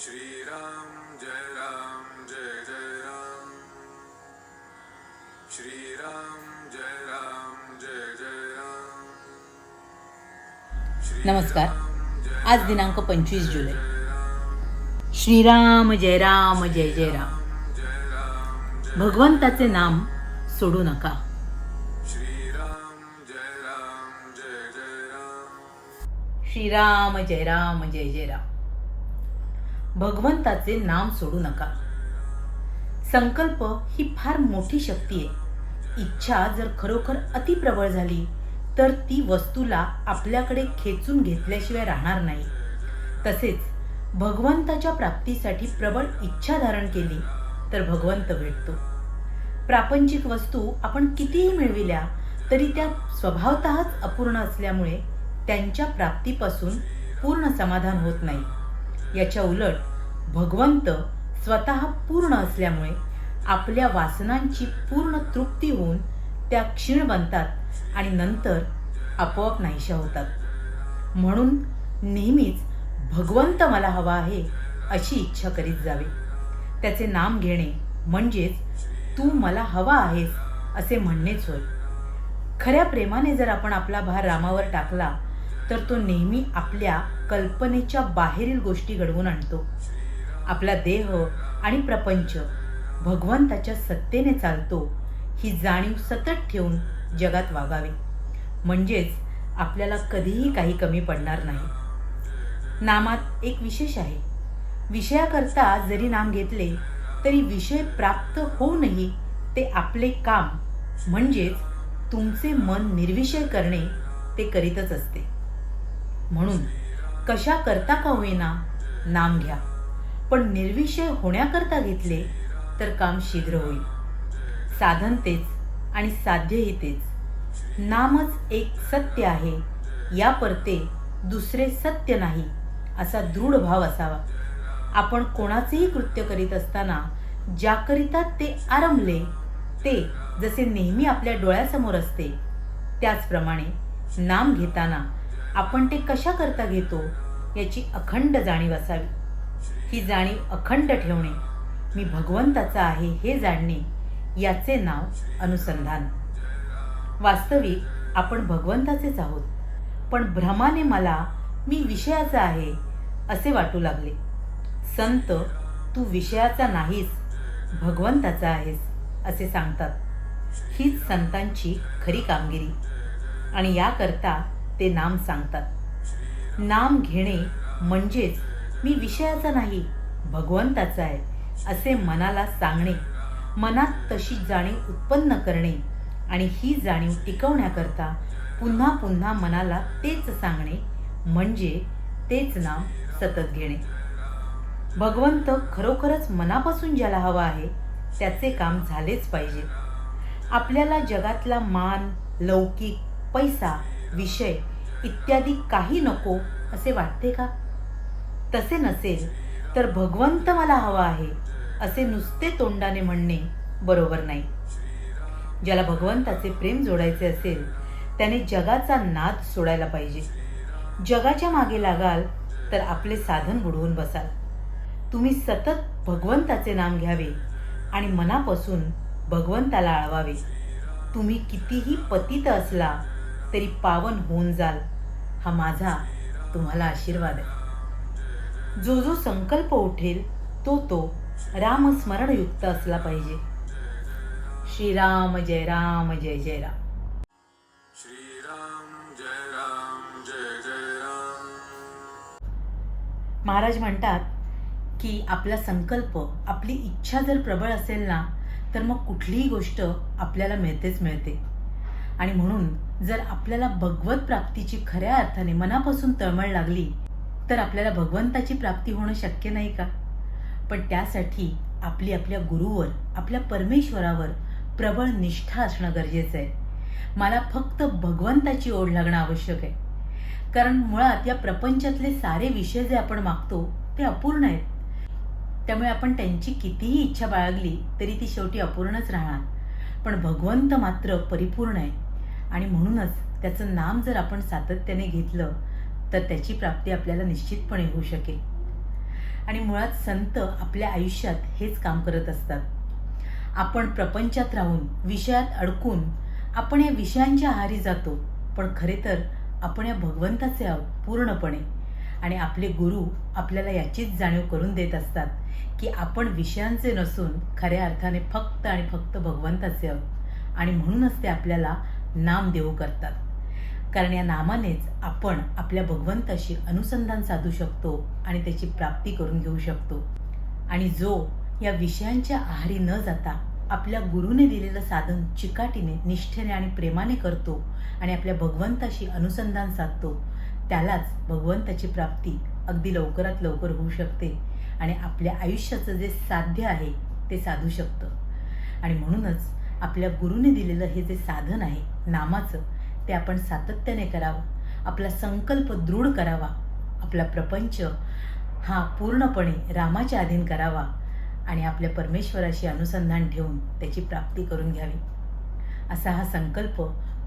श्रीराम जय राम जय जय राम। श्रीराम जय राम जय जय राम। नमस्कार. आज दिनांक पंचवीस जुलै. श्रीराम जय राम जय जय राम. भगवंताचे नाम सोडू नका. श्रीराम जय राम जय जय राम श्रीराम जय राम जय जय राम भगवंताचे नाम सोडू नका. संकल्प ही फार मोठी शक्ती आहे. इच्छा जर खरोखर अतिप्रबळ झाली तर ती वस्तूला आपल्याकडे खेचून घेतल्याशिवाय राहणार नाही. तसेच भगवंताच्या प्राप्तीसाठी प्रबळ इच्छा धारण केली तर भगवंत भेटतो. प्रापंचिक वस्तू आपण कितीही मिळविल्या तरी त्या स्वभावतःच अपूर्ण असल्यामुळे त्यांच्या प्राप्तीपासून पूर्ण समाधान होत नाही. याच्या उलट भगवंत स्वतः पूर्ण असल्यामुळे आपल्या वासनांची पूर्ण तृप्ती होऊन त्या क्षीण बनतात आणि नंतर आपोआप नाहीशा होतात. म्हणून नेहमीच भगवंत मला हवा आहे अशी इच्छा करीत जावे. त्याचे नाम घेणे म्हणजेच तू मला हवा आहेस असे म्हणणेच होय. खऱ्या प्रेमाने जर आपण आपला भार रामावर टाकला तर तो नेहमी आपल्या कल्पनेच्या बाहेरील गोष्टी घडवून आणतो. आपला देह आणि प्रपंच भगवंताच्या सत्तेने चालतो ही जाणीव सतत ठेवून जगात वागावे. म्हणजेच आपल्याला कधीही काही कमी पडणार नाही. नामात एक विशेष आहे. विषयाकरता जरी नाम घेतले तरी विषय प्राप्त होऊनही ते आपले काम म्हणजेच तुमचे मन निर्विषय करणे ते करीतच असते. म्हणून कशा करता का होईना नाम घ्या. पण निर्विषय होण्याकरता घेतले तर काम शीघ्र होईल. साधन तेच आणि साध्यही तेच. नामच एक सत्य आहे. या परते दुसरे सत्य नाही असा दृढ भाव असावा. आपण कोणाचेही कृत्य करीत असताना ज्याकरिता ते आरंभले ते जसे नेहमी आपल्या डोळ्यासमोर असते त्याचप्रमाणे नाम घेताना आपण ते कशा करता घेतो याची अखंड जाणीव असावी. ही जाणीव अखंड ठेवणे मी भगवंताचा आहे हे जाणणे याचे नाव अनुसंधान. वास्तविक आपण भगवंताचेच आहोत पण भ्रमाने मला मी विषयाचा आहे असे वाटू लागले. संत तू विषयाचा नाहीस भगवंताचा आहेस असे सांगतात. हीच संतांची खरी कामगिरी. आणि याकरता ते नाम सांगतात. नाम घेणे म्हणजेच मी विषयाचा नाही भगवंताचा आहे असे मनाला सांगणे. मनात तशी जाणीव उत्पन्न करणे आणि ही जाणीव टिकवण्याकरता पुन्हा पुन्हा मनाला तेच सांगणे म्हणजे तेच नाम सतत घेणे. भगवंत खरोखरच मनापासून ज्याला हवा आहे त्याचे काम झालेच पाहिजे. आपल्याला जगातला मान लौकिक पैसा विषय इत्यादी काही नको असे वाटते का? तसे नसेल तर भगवंत मला हवा आहे असे नुसते तोंडाने म्हणणे बरोबर नाही. ज्याला भगवंताचे प्रेम जोडायचे असेल त्याने जगाचा नाद सोडायला पाहिजे. जगाच्या मागे लागाल तर आपले साधन बुडवून बसाल. तुम्ही सतत भगवंताचे नाम घ्यावे आणि मनापासून भगवंताला आळवावे. तुम्ही कितीही पतित असला तरी पावन होऊन जाल. हा माझा तुम्हाला आशीर्वाद आहे. जो जो संकल्प उठेल तो तो रामस्मरणयुक्त असला पाहिजे. श्रीराम जय राम जय जय राम. श्रीराम जय राम जय जय राम. महाराज म्हणतात की आपला संकल्प आपली इच्छा जर प्रबळ असेल ना तर मग कुठलीही गोष्ट आपल्याला मिळतेच मिळते. आणि म्हणून जर आपल्याला भगवत प्राप्तीची खऱ्या अर्थाने मनापासून तळमळ लागली तर आपल्याला भगवंताची प्राप्ती होणं शक्य नाही का? पण त्यासाठी आपली आपल्या गुरुवर आपल्या परमेश्वरावर प्रबळ निष्ठा असणं गरजेचं आहे. मला फक्त भगवंताची ओढ लागणं आवश्यक आहे. कारण मुळात या प्रपंचातले सारे विषय जे आपण मागतो ते अपूर्ण आहेत. त्यामुळे आपण त्यांची कितीही इच्छा बाळगली तरी ती शेवटी अपूर्णच राहणार. पण भगवंत मात्र परिपूर्ण आहे. आणि म्हणूनच त्याचं नाम जर आपण सातत्याने घेतलं तर त्याची प्राप्ती आपल्याला निश्चितपणे होऊ शकेल. आणि मुळात संत आपल्या आयुष्यात हेच काम करत असतात. आपण प्रपंचात राहून विषयात अडकून आपण या विषयांच्या आहारी जातो पण खरे तर आपण या भगवंताचे आहोत पूर्णपणे. आणि आपले गुरु आपल्याला याचीच जाणीव करून देत असतात की आपण विषयांचे नसून खऱ्या अर्थाने फक्त आणि फक्त भगवंताचे आहोत. आणि म्हणूनच ते आपल्याला नाम देऊ करतात. कारण या नामानेच आपण आपल्या भगवंताशी अनुसंधान साधू शकतो आणि त्याची प्राप्ती करून घेऊ शकतो. आणि जो या विषयांच्या आहारी न जाता आपल्या गुरुने दिलेलं साधन चिकाटीने निष्ठेने आणि प्रेमाने करतो आणि आपल्या भगवंताशी अनुसंधान साधतो त्यालाच भगवंताची प्राप्ती अगदी लवकरात लवकर होऊ शकते आणि आपल्या आयुष्याचं जे साध्य आहे ते साधू शकतं. आणि म्हणूनच आपल्या गुरुने दिलेलं हे जे साधन आहे नामाचं ते आपण सातत्याने करावं. आपला संकल्प दृढ करावा. आपला प्रपंच हा पूर्णपणे रामाच्या अधीन करावा आणि आपल्या परमेश्वराशी अनुसंधान ठेवून त्याची प्राप्ती करून घ्यावी. असा हा संकल्प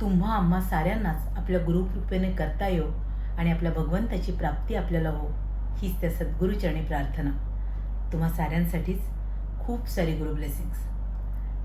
तुम्हा आम्हा साऱ्यांनाच आपल्या गुरुकृपेने करता येऊ आणि आपल्या भगवंताची प्राप्ती आपल्याला हो हीच त्या सद्गुरूचरणी प्रार्थना. तुम्हा साऱ्यांसाठीच खूप सारी गुरु ब्लेसिंग्स